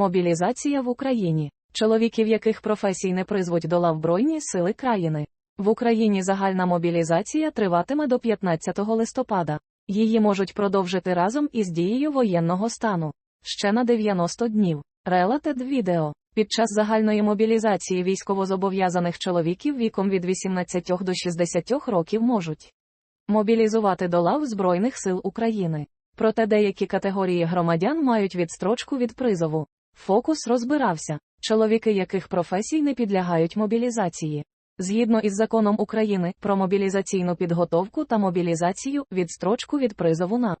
Мобілізація в Україні. Чоловіків, яких професій не призвуть до лав Збройні сили країни. В Україні загальна мобілізація триватиме до 15 листопада. Її можуть продовжити разом із дією воєнного стану. Ще на 90 днів. Related відео. Під час загальної мобілізації військовозобов'язаних чоловіків віком від 18 до 60 років можуть мобілізувати до лав Збройних сил України. Проте деякі категорії громадян мають відстрочку від призову. Фокус розбирався, чоловіки яких професій не підлягають мобілізації. Згідно із законом України про мобілізаційну підготовку та мобілізацію, відстрочку від призову на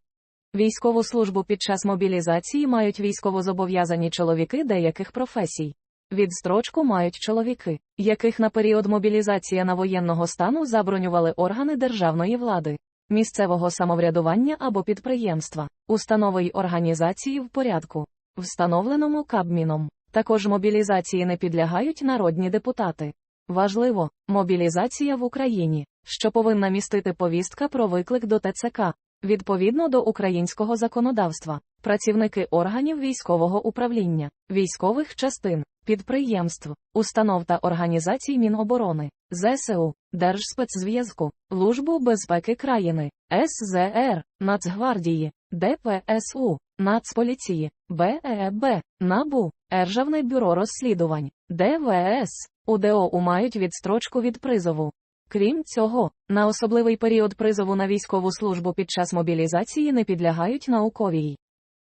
військову службу під час мобілізації мають військовозобов'язані чоловіки деяких професій. Відстрочку мають чоловіки, яких на період мобілізації на воєнного стану забронювали органи державної влади, місцевого самоврядування або підприємства, установи й організації в порядку, встановленому Кабміном. Також мобілізації не підлягають народні депутати. Важливо, мобілізація в Україні, що повинна містити повістка про виклик до ТЦК. Відповідно до українського законодавства, працівники органів військового управління, військових частин, підприємств, установ та організацій Міноборони, ЗСУ, Держспецзв'язку, Службу безпеки країни, СЗР, Нацгвардії, ДПСУ, Нацполіції, БЕБ, НАБУ, Державне бюро розслідувань, ДВС, УДОУ мають відстрочку від призову. Крім цього, на особливий період призову на військову службу під час мобілізації не підлягають науковій.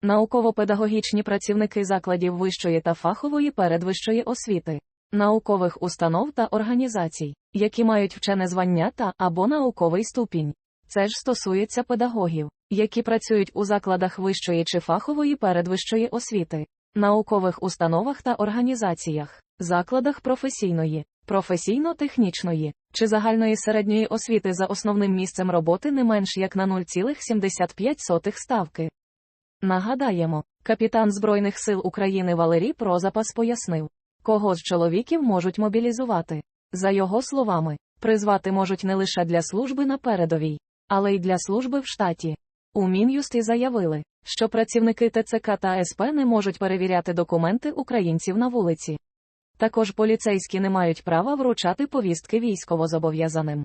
Науково-педагогічні працівники закладів вищої та фахової передвищої освіти, наукових установ та організацій, які мають вчене звання та або науковий ступінь. Це ж стосується педагогів, які працюють у закладах вищої чи фахової передвищої освіти, наукових установах та організаціях, закладах професійної, професійно-технічної чи загальної середньої освіти за основним місцем роботи не менш як на 0,75 ставки. Нагадаємо, капітан Збройних сил України Валерій Прозапас пояснив, кого з чоловіків можуть мобілізувати. За його словами, призвати можуть не лише для служби на передовій, але й для служби в штаті. У Мін'юсті заявили, що працівники ТЦК та СП не можуть перевіряти документи українців на вулиці. Також поліцейські не мають права вручати повістки військовозобов'язаним.